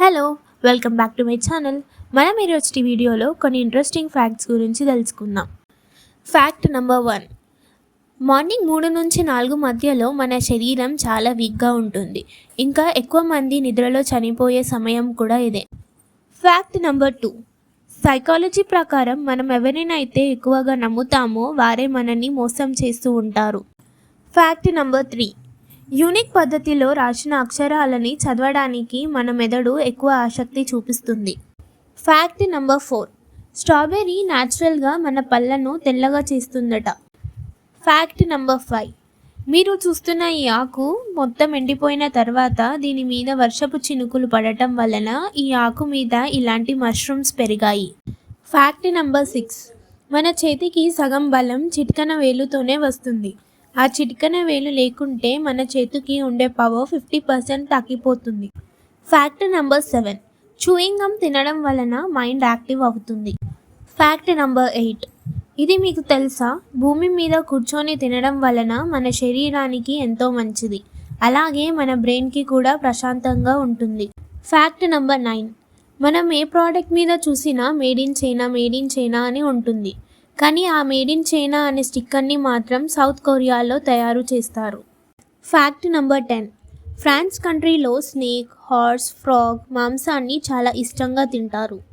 Hello welcome back to my channel మనం ఈరోజు వీడియోలో కొన్ని ఇంట్రెస్టింగ్ ఫ్యాక్ట్స్ గురించి తెలుసుకుందాం. ఫ్యాక్ట్ నెంబర్ వన్ మార్నింగ్ మూడు నుంచి నాలుగు మధ్యలో మన శరీరం చాలా వీక్గా ఉంటుంది. ఇంకా ఎక్కువ మంది నిద్రలో చనిపోయే సమయం కూడా ఇదే. ఫ్యాక్ట్ నెంబర్ టూ సైకాలజీ ప్రకారం మనం ఎవరినైతే ఎక్కువగా నమ్ముతామో వారే మనల్ని మోసం చేస్తూ ఉంటారు. ఫ్యాక్ట్ నెంబర్ త్రీ యూనిక్ పద్ధతిలో రాసిన అక్షరాలని చదవడానికి మన మెదడు ఎక్కువ ఆసక్తి చూపిస్తుంది. Fact number four. స్ట్రాబెర్రీ న్యాచురల్గా మన పళ్ళను తెల్లగా చేస్తుందట. Fact number five. మీరు చూస్తున్న ఈ ఆకు మొత్తం ఎండిపోయిన తర్వాత దీని మీద వర్షపు చినుకులు పడటం వలన ఈ ఆకు మీద ఇలాంటి మష్రూమ్స్ పెరిగాయి. Fact number six. మన చేతికి సగం బలం చిట్కన వేలుతోనే వస్తుంది. ఆ చిటికన వేలు లేకుంటే మన చేతికి ఉండే పవర్ ఫిఫ్టీ పర్సెంట్ తగ్గిపోతుంది fact number seven chewing gum తినడం వలన మైండ్ యాక్టివ్ అవుతుంది. ఫ్యాక్ట్ నెంబర్ ఎయిట్ ఇది మీకు తెలుసా? భూమి మీద కూర్చొని తినడం వలన మన శరీరానికి ఎంతో మంచిది. అలాగే మన బ్రెయిన్కి కూడా ప్రశాంతంగా ఉంటుంది. ఫ్యాక్ట్ నెంబర్ నైన్ మనం ఏ ప్రోడక్ట్ మీద చూసినా made in China made in China అని ఉంటుంది. కానీ ఆ మేడ్ ఇన్ చైనా అనే స్టిక్కర్ని మాత్రం సౌత్ కొరియాలో తయారు చేస్తారు. Fact number ten. ఫ్రాన్స్ కంట్రీలో స్నేక్ హార్స్ ఫ్రాగ్ మాంసాన్ని చాలా ఇష్టంగా తింటారు.